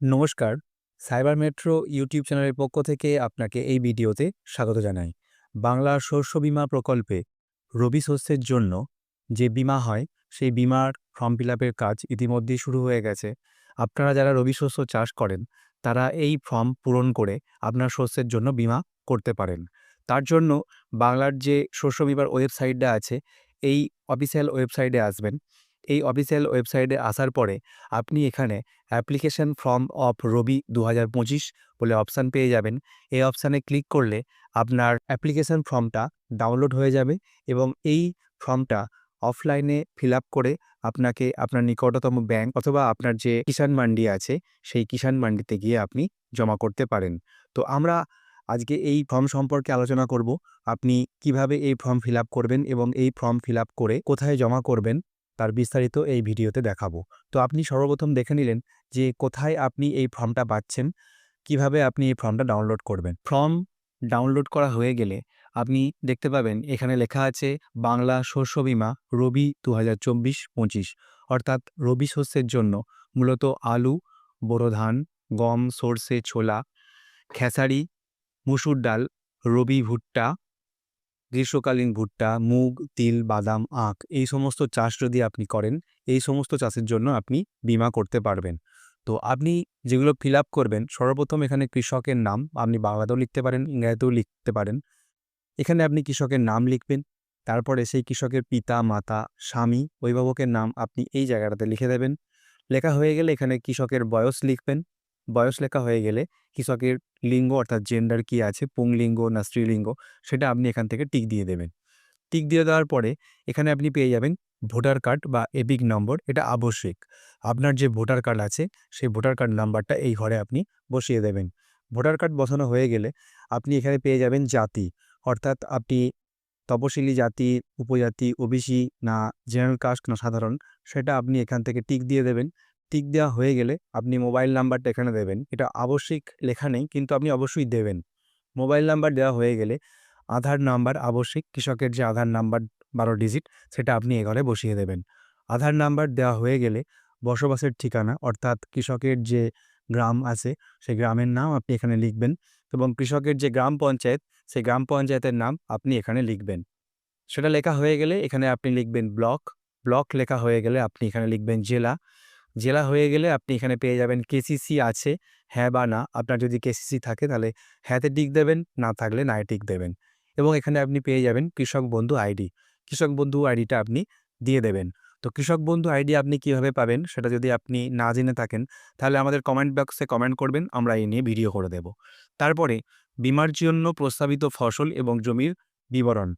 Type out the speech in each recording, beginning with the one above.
নমস্কার। Cyber metro YouTube চ্যানেলের পক্ষ থেকে আপনাকে এই ভিডিওতে স্বাগত জানাই। বাংলা শস্য বিমা প্রকল্পে রবি শস্যের জন্য যে বিমা হয়, সেই বিমার ফর্ম ফিল কাজ ইতিমধ্যেই শুরু হয়ে গেছে। আপনারা যারা রবি শস্য চাষ করেন, তারা এই ফর্ম পূরণ করে আপনার শস্যের জন্য বিমা করতে পারেন। তার জন্য বাংলার যে শস্য বীমার ওয়েবসাইটটা আছে, এই অফিসিয়াল ওয়েবসাইটে আসবেন। এই অফিসিয়াল ওয়েবসাইটে আসার পরে আপনি এখানে অ্যাপ্লিকেশন ফর্ম অফ রবি দু হাজার পঁচিশ বলে অপশান পেয়ে যাবেন। এই অপশানে ক্লিক করলে আপনার অ্যাপ্লিকেশন ফর্মটা ডাউনলোড হয়ে যাবে এবং এই ফর্মটা অফলাইনে ফিল করে আপনাকে আপনার নিকটতম ব্যাংক অথবা আপনার যে কিষাণ মান্ডি আছে, সেই কিষাণ মান্ডিতে গিয়ে আপনি জমা করতে পারেন। তো আমরা আজকে এই ফর্ম সম্পর্কে আলোচনা করব। আপনি কীভাবে এই ফর্ম ফিল করবেন এবং এই ফর্ম ফিল করে কোথায় জমা করবেন তার বিস্তারিত এই ভিডিওতে দেখাবো। তো আপনি সর্বপ্রথম দেখে নিলেন যে কোথায় আপনি এই ফর্মটা পাচ্ছেন, কীভাবে আপনি এই ফর্মটা ডাউনলোড করবেন। ফর্ম ডাউনলোড করা হয়ে গেলে আপনি দেখতে পাবেন এখানে লেখা আছে, বাংলা শস্য বীমা রবি দু হাজার অর্থাৎ রবি শস্যের জন্য মূলত আলু বোরো ধান গম, সর্ষে, ছোলা, খেসারি, মুসুর ডাল, রবি ভুট্টা গ্রীষ্মকালীন ভুট্টা, মুগ, তিল, বাদাম, আখ, এই সমস্ত চাষ যদি আপনি করেন, এই সমস্ত চাষের জন্য আপনি বিমা করতে পারবেন। তো আপনি যেগুলো ফিল করবেন, সর্বপ্রথম এখানে কৃষকের নাম, আপনি বাংলাতেও লিখতে পারেন, ইংরেজিতেও লিখতে পারেন। এখানে আপনি কৃষকের নাম লিখবেন, তারপরে সেই কৃষকের পিতা, মাতা, স্বামী, অভিভাবকের নাম আপনি এই জায়গাটাতে লিখে দেবেন। লেখা হয়ে গেলে এখানে কৃষকের বয়স লিখবেন বয়স লেখা হয়ে গেলে কৃষকের লিঙ্গ অর্থাৎ জেন্ডার কি আছে, পুংলিঙ্গ না স্ত্রীলিঙ্গ, সেটা আপনি এখান থেকে টিক দিয়ে দেবেন। টিক দিয়ে দেওয়ার পরে এখানে আপনি পেয়ে যাবেন ভোটার কার্ড বা এপিক নম্বর, এটা আবশ্যিক। আপনার যে ভোটার কার্ড আছে, সেই ভোটার কার্ড নাম্বারটা এই ঘরে আপনি বসিয়ে দেবেন। ভোটার কার্ড বসানো হয়ে গেলে আপনি এখানে পেয়ে যাবেন জাতি, অর্থাৎ আপনি তপশিলি জাতি, উপজাতি, ওবিসি না জেনারেল কাস্ট না সাধারণ, সেটা আপনি এখান থেকে টিক দিয়ে দেবেন। টিক দেওয়া হয়ে গেলে আপনি মোবাইল নাম্বারটা এখানে দেবেন। এটা আবশ্যিক লেখা নেই, কিন্তু আপনি অবশ্যই দেবেন। মোবাইল নাম্বার দেওয়া হয়ে গেলে আধার নাম্বার আবশ্যিক, কৃষকের যে আধার নাম্বার বারো ডিজিট, সেটা আপনি এ ঘরে বসিয়ে দেবেন। আধার নাম্বার দেওয়া হয়ে গেলে বসবাসের ঠিকানা, অর্থাৎ কৃষকের যে গ্রাম আছে, সেই গ্রামের নাম আপনি এখানে লিখবেন এবং কৃষকের যে গ্রাম পঞ্চায়েত, সেই গ্রাম পঞ্চায়েতের নাম আপনি এখানে লিখবেন। সেটা লেখা হয়ে গেলে এখানে আপনি লিখবেন ব্লক। ব্লক লেখা হয়ে গেলে আপনি এখানে লিখবেন জেলা। জেলা হয়ে গেলে আপনি এখানে পেয়ে যাবেন কেসিসি আছে হ্যাঁ বা না। আপনার যদি কেসিসি থাকে তাহলে হ্যাঁতে টিক দেবেন, না থাকলে নাই টিক দেবেন। এবং এখানে আপনি পেয়ে যাবেন কৃষক বন্ধু আইডি কৃষক বন্ধু আইডিটা আপনি দিয়ে দেবেন। তো কৃষক বন্ধু আইডি আপনি কীভাবে পাবেন সেটা যদি আপনি না জেনে থাকেন, তাহলে আমাদের কমেন্ট বক্সে কমেন্ট করবেন, আমরা এই নিয়ে ভিডিও করে দেব। তারপরে বিমার জন্য প্রস্তাবিত ফসল এবং জমির বিবরণ।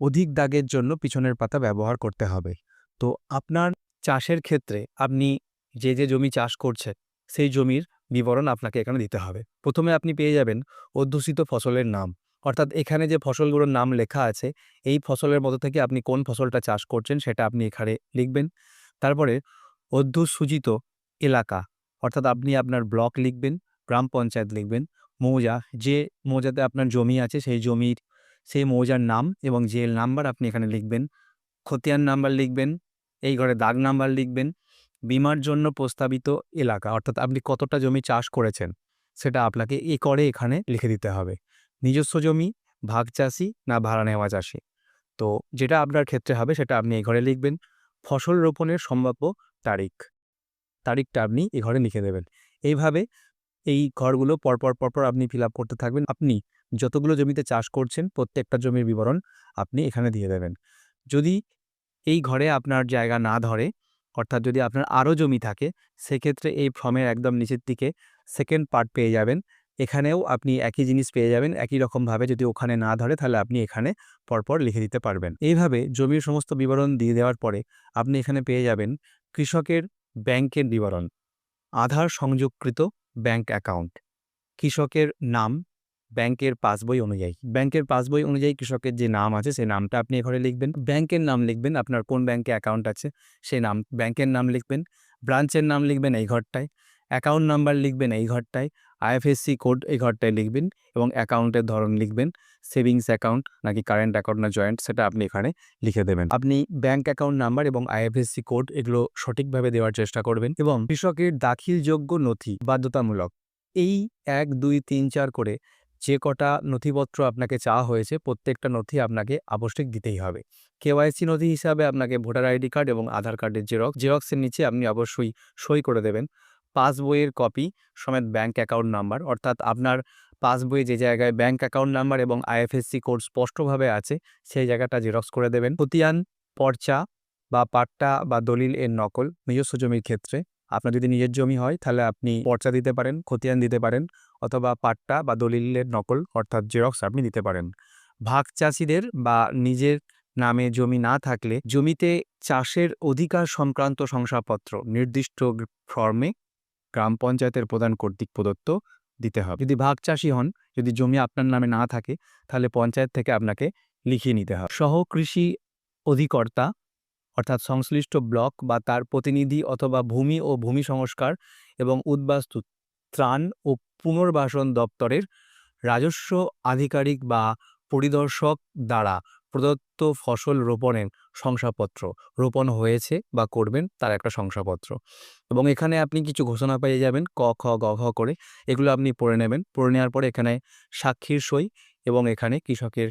অধিক দাগের জন্য পিছনের পাতা ব্যবহার করতে হবে। তো আপনার চাষের ক্ষেত্রে আপনি যে যে জমি চাষ করছে সেই জমির বিবরণ আপনাকে এখানে দিতে হবে। প্রথমে আপনি পেয়ে যাবেন অধ্যুষিত ফসলের নাম। অর্থাৎ এখানে যে ফসলগুলোর নাম লেখা আছে, এই ফসলের মধ্যে থেকে আপনি কোন ফসলটা চাষ করছেন সেটা আপনি এখানে লিখবেন। তারপরে অধ্যুসূচিত এলাকা, অর্থাৎ আপনি আপনার ব্লক লিখবেন, গ্রাম পঞ্চায়েত লিখবেন, মৌজা। যে মৌজাতে আপনার জমি আছে, সেই জমির, সেই মৌজার নাম এবং যে নাম্বার আপনি এখানে লিখবেন। খতিয়ান নাম্বার লিখবেন এই ঘরে দাগ নাম্বার লিখবেন। বিমার জন্য প্রস্তাবিত এলাকা, অর্থাৎ আপনি কতটা জমি চাষ করেছেন, সেটা আপনাকে এ করে এখানে লিখে দিতে হবে। নিজস্ব জমি, ভাগ চাষি না ভাড়া নেওয়া চাষি। তো যেটা আপনার ক্ষেত্রে হবে, সেটা আপনি এই ঘরে লিখবেন। ফসল রোপণের সম্ভাব্য তারিখ, তারিখটা আপনি এ ঘরে লিখে দেবেন। এইভাবে এই ঘরগুলো পরপর পরপর আপনি ফিল করতে থাকবেন। আপনি যতগুলো জমিতে চাষ করছেন, প্রত্যেকটা জমির বিবরণ আপনি এখানে দিয়ে দেবেন। যদি এই ঘরে আপনার জায়গা না ধরে, অর্থাৎ যদি আপনার আরও জমি থাকে, সেক্ষেত্রে এই ফর্মের একদম নিচের দিকে সেকেন্ড পার্ট পেয়ে যাবেন। এখানেও আপনি একই জিনিস পেয়ে যাবেন, একই রকমভাবে যদি ওখানে না ধরে, তাহলে আপনি এখানে পরপর লিখে দিতে পারবেন। এইভাবে জমির সমস্ত বিবরণ দিয়ে দেওয়ার পরে আপনি এখানে পেয়ে যাবেন কৃষকের ব্যাংকের বিবরণ, আধার সংযোগকৃত ব্যাংক অ্যাকাউন্ট, কৃষকের নাম ব্যাংকের পাসবই অনুযায়ী। ব্যাংকের পাসবই অনুযায়ী কৃষকের যে নাম আছে সেই নামটা আপনি এখানে লিখবেন। ব্যাংকের নাম লিখবেন, আপনার কোন ব্যাংকে অ্যাকাউন্ট আছে সেই নাম, ব্যাংকের নাম লিখবেন। ব্রাঞ্চের নাম লিখবেন এই ঘরটায়। অ্যাকাউন্ট নাম্বার লিখবেন এই ঘরটায়। আইএফএসসি কোড এই ঘরটায় লিখবেন এবং অ্যাকাউন্টের ধরন লিখবেন। সেভিংস অ্যাকাউন্ট নাকি কারেন্ট অ্যাকাউন্ট না জয়েন্ট, সেটা আপনি এখানে লিখে দেবেন। আপনি ব্যাংক অ্যাকাউন্ট নাম্বার এবং আইএফএসসি কোড এগুলো সঠিকভাবে দেওয়ার চেষ্টা করবেন এবং কৃষকের দাখিলযোগ্য নথি বাধ্যতামূলক। এই এক, দুই, তিন, চার করে যে কটা নথিপত্র আপনাকে চাওয়া হয়েছে, প্রত্যেকটা নথি আপনাকে আবশ্যিক দিতেই হবে। কেওয়াইসি নথি হিসাবে আপনাকে ভোটার আইডি কার্ড এবং আধার কার্ডের জেরক্স, জেরক্সের নিচে আপনি অবশ্যই সই করে দেবেন। পাসবইয়ের কপি, সমেত ব্যাংক অ্যাকাউন্ট নাম্বার, অর্থাৎ আপনার পাসবইয়ে যে জায়গায় ব্যাংক অ্যাকাউন্ট নাম্বার এবং আইএফএসসি কোড স্পষ্টভাবে আছে, সেই জায়গাটা জেরক্স করে দেবেন। খতিয়ান, পর্চা বা পাট্টা বা দলিল এর নকল, নিজস্ব জমির ক্ষেত্রে। আপনার যদি নিজের জমি হয়, তাহলে আপনি পর্চা দিতে পারেন, খতিয়ান দিতে পারেন। অথবা পাট্টা বা দলিলের নকল, অর্থাৎ জেরক্স আপনি দিতে পারেন। ভাগ চাষিদের বা নিজের নামে জমি না থাকলে জমিতে চাষের অধিকার সংক্রান্ত শংসাপত্র নির্দিষ্ট ফর্মে গ্রাম পঞ্চায়েতের প্রধান কর্তৃক প্রদত্ত দিতে হবে। যদি ভাগ চাষি হন, যদি জমি আপনার নামে না থাকে, তাহলে পঞ্চায়েত থেকে আপনাকে লিখিয়ে নিতে হবে। সহ কৃষি অধিকর্তা, অর্থাৎ সংশ্লিষ্ট ব্লক বা তার প্রতিনিধি অথবা ভূমি ও ভূমি সংস্কার এবং উদ্বাস্তু ত্রাণ ও পুনর্বাসন দপ্তরের রাজস্ব আধিকারিক বা পরিদর্শক দ্বারা প্রদত্ত ফসল রোপণের শংসাপত্র। রোপণ হয়েছে বা করবেন তার একটা শংসাপত্র। এবং এখানে আপনি কিছু ঘোষণা পেয়ে যাবেন, ক, খ, গ, ঘ করে। এগুলো আপনি পড়ে নেবেন। পড়ে নেওয়ার পরে এখানে সাক্ষীর সই এবং এখানে কৃষকের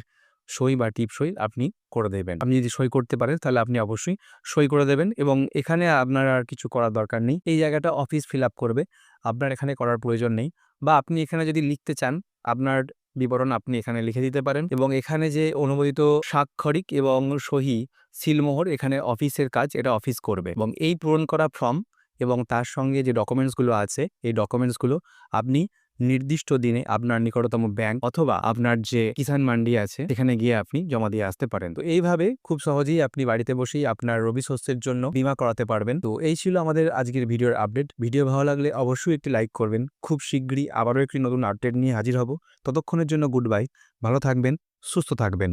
সই বা টিপ সই আপনি করে দেবেন। আপনি যদি সই করতে পারেন তাহলে আপনি অবশ্যই সই করে দেবেন এবং এখানে আপনার আর কিছু করার দরকার নেই। এই জায়গাটা অফিস ফিল করবে। আপনার এখানে করার প্রয়োজন নেই। বা আপনি এখানে যদি লিখতে চান, আপনার বিবরণ আপনি এখানে লিখে দিতে পারেন এবং এখানে যে অনুমোদিত স্বাক্ষরিক এবং সহি সিলমোহর এখানে অফিসের কাজ এটা অফিস করবে এবং এই পূরণ করা ফর্ম এবং তার সঙ্গে যে ডকুমেন্টসগুলো আছে, এই ডকুমেন্টসগুলো আপনি নির্দিষ্ট দিনে আপনার নিকটতম ব্যাংক অথবা আপনার যে কিষান মান্ডি আছে, সেখানে গিয়ে আপনি জমা দিয়ে আসতে পারেন। তো এইভাবে খুব সহজেই আপনি বাড়িতে বসেই আপনার রবি শস্যের জন্য বিমা করাতে পারবেন। তো এই ছিল আমাদের আজকের ভিডিওর আপডেট। ভিডিও ভালো লাগলে অবশ্যই একটি লাইক করবেন। খুব শীঘ্রই আবারও একটি নতুন আপডেট নিয়ে হাজির হব। ততক্ষণের জন্য গুড বাই। ভালো থাকবেন, সুস্থ থাকবেন।